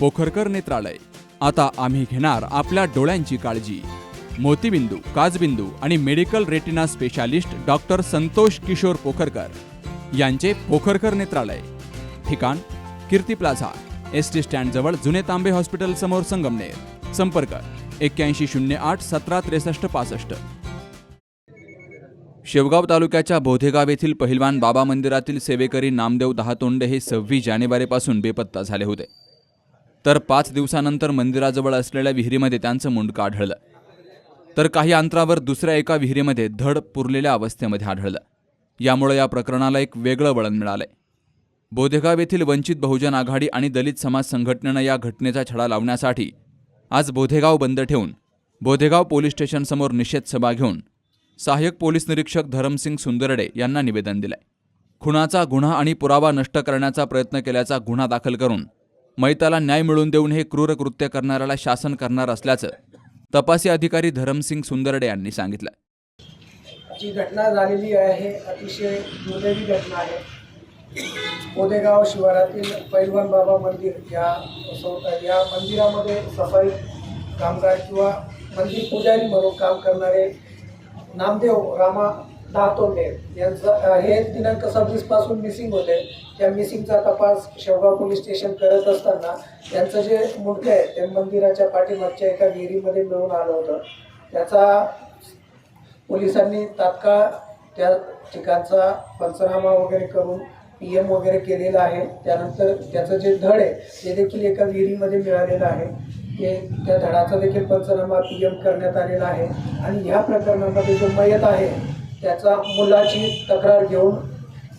पोखरकर नेत्रालय. आता आम्ही घेणार आपल्या डोळ्यांची काळजी. मोतीबिंदू काजबिंदू आणि medical retina specialist doctor Santosh Kishor Pokharkar यांचे पोखरकर नेत्रालय. ठिकाण कीर्ती प्लाझा एस टी स्टँडजवळ जुने तांबे हॉस्पिटल समोर संगमनेर. संपर्क एक्क्याऐंशी शून्य आठ सतरा त्रेसष्ट पासष्ट. शेवगाव तालुक्याच्या बोधेगाव येथील पहिलवान बाबा मंदिरातील सेवेकरी नामदेव दहातोंडे हे सव्वीस जानेवारीपासून बेपत्ता झाले होते. तर पाच दिवसानंतर मंदिराजवळ असलेल्या विहिरीमध्ये त्यांचं मुंडकं आढळलं तर काही अंतरावर दुसऱ्या एका विहिरीमध्ये धड पुरलेल्या अवस्थेमध्ये आढळलं. यामुळे या प्रकरणाला एक वेगळं वळण मिळालंय. बोधेगाव येथील वंचित बहुजन आघाडी आणि दलित समाज संघटनेनं या घटनेचा छडा लावण्यासाठी आज बोधेगाव बंद ठेवून बोधेगाव पोलीस स्टेशनसमोर निषेध सभा घेऊन सहाय्यक पोलीस निरीक्षक धरमसिंग सुंदरडे यांना निवेदन दिलंय. खुनाचा गुन्हा आणि पुरावा नष्ट करण्याचा प्रयत्न केल्याचा गुन्हा दाखल करून मैताला न्याय मिळवून देऊन हे क्रूर कृत्य करणाऱ्याला शासन करणार असल्याचं तपासी अधिकारी धरमसिंग सुंदरडे यांनी सांगितलं. जी घटना झालेली आहे अतिशय दुर्दैवी घटना आहे. कोदेगाव शिवारातील पैलवान बाबा मंदिर या या मंदिरामध्ये सफाई कामगार किंवा मंदिर पुजारी म्हणून काम करणारे नामदेव रामा दहातोंडे यांचं हे दिनांक सव्वीसपासून मिसिंग होते. त्या मिसिंगचा तपास शेवगाव पोलीस स्टेशन करत असताना यांचं जे मुंडकं आहे ते मंदिराच्या पाठीमागच्या एका विहिरीमध्ये मिळून आलं होतं. त्याचा पोलिसांनी तात्काळ त्या ठिकाणचा पंचनामा वगैरे करून पी एम वगैरे केलेला आहे. त्यानंतर त्याचं जे धड आहे ते देखील एका विहिरीमध्ये मिळालेलं आहे. ते त्या धडाचा देखील पंचनामा पी एम करण्यात आलेला आहे. आणि ह्या प्रकरणामध्ये जो मयत आहे त्याचा मुलाची तक्रार घेऊन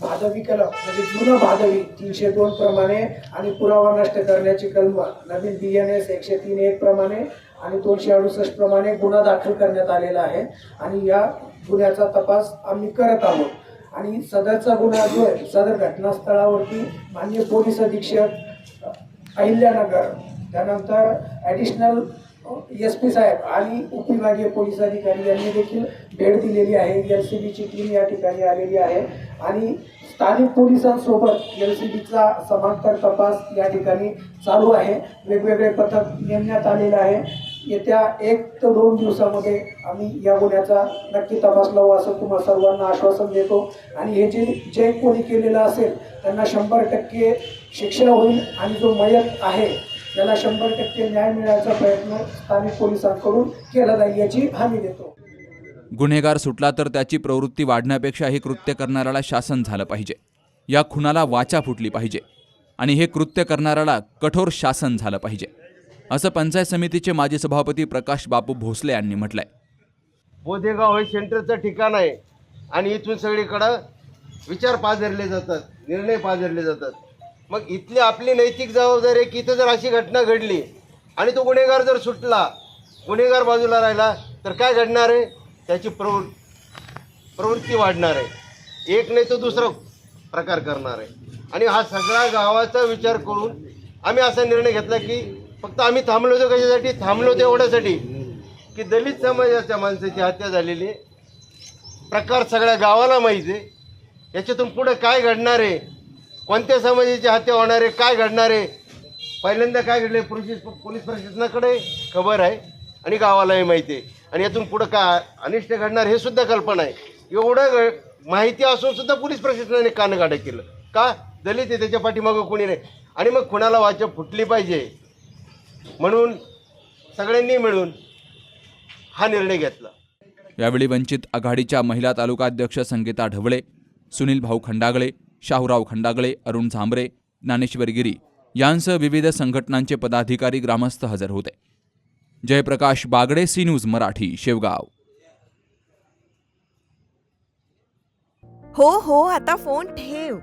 भादवी कलम म्हणजे जुनं भादवी तीनशे दोन प्रमाणे आणि पुरावा नष्ट करण्याची कलम नवीन बी एन एस एकशे तीन एक प्रमाणे आणि दोनशे अडुसष्ट प्रमाणे गुन्हा दाखल करण्यात आलेला आहे. आणि या गुन्ह्याचा तपास आम्ही करत आहोत. आणि सदरचा गुन्हा जो आहे सदर घटनास्थळावरती माननीय पोलीस अधीक्षक अहिल्यानगर त्यानंतर ॲडिशनल एस पी साहेब आणि उपविभागीय पोलीस अधिकारी यांनी देखील भेट दिलेली आहे. एल सी बीची टीम या ठिकाणी आलेली आहे. आणि स्थानिक पोलिसांसोबत एल सी बीचा समांतर तपास या ठिकाणी चालू आहे. वेगवेगळे पथक नेमण्यात आलेले आहे. येत्या एक ते दोन दिवसामध्ये आम्ही या गुन्ह्याचा नक्की तपास लावू असं तुम्हाला सर्वांना आश्वासन देतो. आणि हे जे जे कोणी केलेलं असेल त्यांना शंभर टक्के शिक्षा होईल आणि जो मयत आहे त्याला शंभर टक्के न्याय मिळायचा प्रयत्न स्थानिक पोलिसांकडून केला जाईल याची हमी देतो. गुन्हेगार सुटला तर त्याची प्रवृत्ती वाढण्यापेक्षा हे कृत्य करणाऱ्याला शासन झालं पाहिजे. या खुनाला वाचा फुटली पाहिजे आणि हे कृत्य करणाऱ्याला कठोर शासन झालं पाहिजे. असं पंचायत समितीचे माजी सभापती प्रकाश बापू भोसले यांनी म्हटलंय. बोधेगाव हे सेंटरचं ठिकाण आहे आणि इथून सगळीकडं विचार पाझरले जातात निर्णय पाझरले जातात. मग इथली आपली नैतिक जबाबदारी आहे की इथं जर अशी घटना घडली आणि तो गुन्हेगार जर सुटला गुन्हेगार बाजूला राहिला तर काय घडणार आहे? त्याची प्रवृ प्रवृत्ती वाढणार आहे. एक नाही तो दुसरा प्रकार करणार आहे. आणि हा सगळा गावाचा विचार करून आम्ही असा निर्णय घेतला की फक्त आम्ही थांबलो होतो कशासाठी? थांबलो होतो एवढ्यासाठी. की दलित समाजाच्या माणसाची हत्या झालेली आहे. प्रकार सगळ्या गावाला माहिती आहे. याच्यातून पुढं काय घडणार आहे? कोणत्या समाजाची हत्या होणार आहे? काय घडणार आहे? पहिल्यांदा काय घडले पोलीस पोलीस प्रशासनाकडे? खबर आहे. आणि गावालाही माहिती आहे. आणि यातून पुढं का अनिष्ट घडणार हे सुद्धा कल्पना आहे. एवढं ग- माहिती असून सुद्धा पोलीस प्रशासनाने कानगाडं केलं. का? दलित आहे त्याच्या पाठीमागं कोणी नाही. आणि मग कुणाला वाचा फुटली पाहिजे. म्हणून सगळ्यांनी मिळून हा निर्णय घेतला. यावेळी वंचित आघाडीच्या महिला तालुका अध्यक्ष संगीता ढवळे सुनील भाऊ खंडागळे शाहूराव खंडागळे अरुण झांबरे ज्ञानेश्वर गिरी यांसह विविध संघटनांचे पदाधिकारी ग्रामस्थ हजर होते. Jayprakash Bagde C news Marathi Shevgaon. हो हो आता फोन ठेव.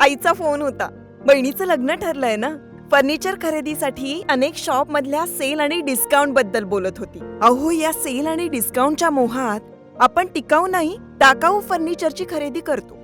आईचा फोन होता. बहिणीचं लग्न ठरलंय ना? फर्निचर खरेदीसाठी अनेक शॉप मधल्या सेल आणि डिस्काउंटबद्दल बोलत होती. अहो या सेल आणि डिस्काउंटच्या मोहात आपण टिकाऊ नाही टाकाऊ फर्निचरची खरेदी करतो.